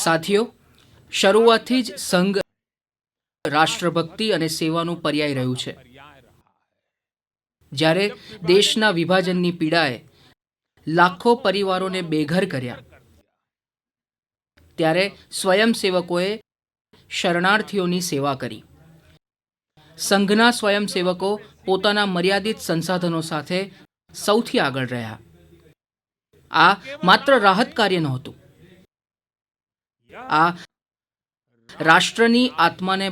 સાથીઓ, શરૂઆતથી જ સંઘ રાષ્ટ્રભક્તિ અને સેવાનું પર્યાય રહ્યું છે. જ્યારે દેશના વિભાજનની પીડાએ લાખો પરિવારોને બેઘર કર્યા, ત્યારે સ્વયંસેવકોએ શરણાર્થીઓની સેવા કરી. સંઘના સ્વયંસેવકો પોતાના મર્યાદિત સંસાધનો સાથે સૌથી આગળ રહ્યા. આ માત્ર રાહત કાર્ય નહોતું. આ રાષ્ટ્રની આત્માને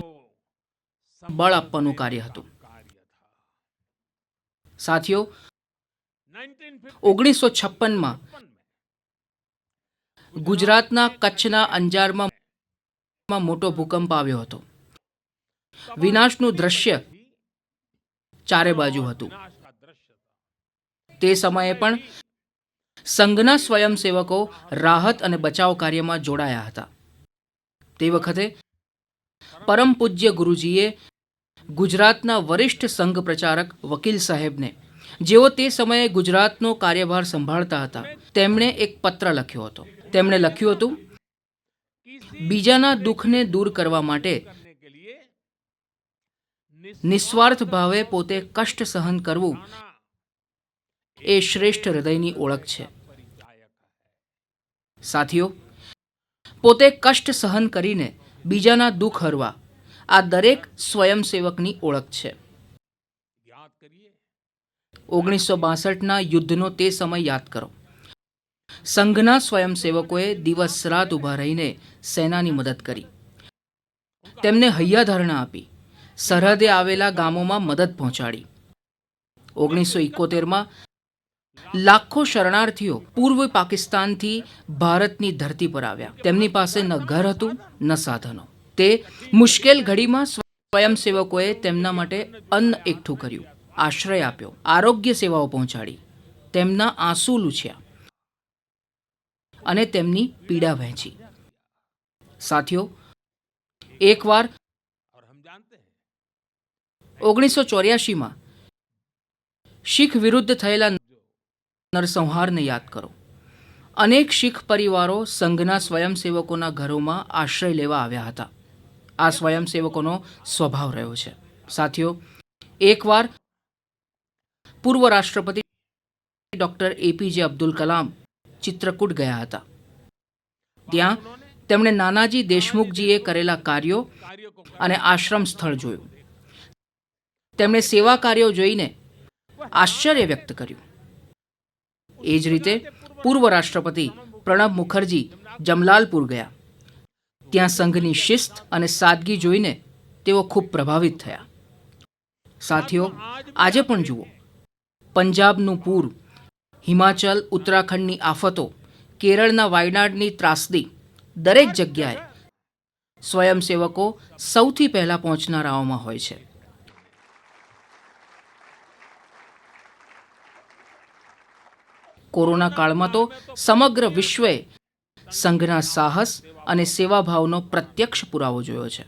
બળ આપવાનું કાર્ય હતું. સાથીઓ, ઓગણીસો છપ્પનમાં ગુજરાતના કચ્છના અંજારમાં મોટો ભૂકંપ આવ્યો હતો. વિનાશનું દ્રશ્ય ચારે બાજુ હતું. તે સમયે પણ સંઘના સ્વયંસેવકો રાહત અને બચાવ કાર્યમાં જોડાયા હતા. તે વખતે પરમ પૂજ્ય ગુરુજીએ ગુજરાતના વરિષ્ઠ સંઘ પ્રચારક વકીલ સાહેબને, જેઓ તે સમયે ગુજરાતનો કાર્યભાર સંભાળતા હતા, તેમણે એક પત્ર લખ્યો હતો. તેમણે લખ્યું હતું, બીજાના દુઃખને દૂર કરવા માટે નિસ્વાર્થ ભાવે પોતે કષ્ટ સહન કરવું એ શ્રેષ્ઠ હૃદયની ઓળખ છે. સાથીઓ પોતે કષ્ટ સહન કરીને બીજાના દુઃખ હરવા. આ દરેક સ્વયંસેવકની ઓળખ છે. ઓગણીસો બાસઠના યુદ્ધનો તે સમય યાદ કરો. સંઘના સ્વયંસેવકોએ દિવસ રાત ઊભા રહીને સેનાની મદદ કરી. તેમને હૈયાધારણા આપી. સરહદે આવેલા ગામોમાં મદદ પહોંચાડી. ઓગણીસો ઇકોતેરમાં લાખો શરણાર્થીઓ પૂર્વ પાકિસ્તાનથી ભારતની ધરતી પર આવ્યા. તેમની પાસે ન ઘર હતું, ન સાધનો. તે મુશ્કેલ ઘડીમાં સ્વયંસેવકોએ તેમના માટે અન્ન એકઠું કર્યું, આશ્રય આપ્યો, આરોગ્ય સેવાઓ પહોંચાડી, તેમના આંસુ લૂછ્યા અને તેમની પીડા વહેંચી. સાથીઓ, એકવાર ઓગણીસો ચોર્યાસીમાં શીખ વિરુદ્ધ થયેલા નરસંહારને યાદ કરો. અનેક શીખ પરિવારો સંઘના સ્વયંસેવકોના ઘરોમાં આશ્રય લેવા આવ્યા હતા. આ સ્વયંસેવકોનો સ્વભાવ રહ્યો છે. સાથીઓ, એકવાર પૂર્વ રાષ્ટ્રપતિ ડૉક્ટર એપીજે અબ્દુલ કલામ ચિત્રકૂટ ગયા હતા. ત્યાં તેમણે નાનાજી દેશમુખજીએ કરેલા કાર્યો અને આશ્રમ સ્થળ જોયું. તેમણે સેવા કાર્યો જોઈને આશ્ચર્ય વ્યક્ત કર્યું. એ જ રીતે પૂર્વ રાષ્ટ્રપતિ પ્રણબ મુખર્જી જમલાલપુર ગયા. ત્યાં સંઘની શિસ્ત અને સાદગી જોઈને તેઓ ખૂબ પ્રભાવિત થયા. સાથીઓ, આજે પણ જુઓ, પંજાબનું પૂર, હિમાચલ, ઉત્તરાખંડની આફતો, કેરળના વાયનાડની ત્રાસદી, દરેક જગ્યાએ સ્વયંસેવકો સૌથી પહેલાં પહોંચનારાઓમાં હોય છે. કોરોના કાળમાં તો સમગ્ર વિશ્વએ સંઘના સાહસ અને સેવાભાવનો પ્રત્યક્ષ પુરાવો જોયો છે.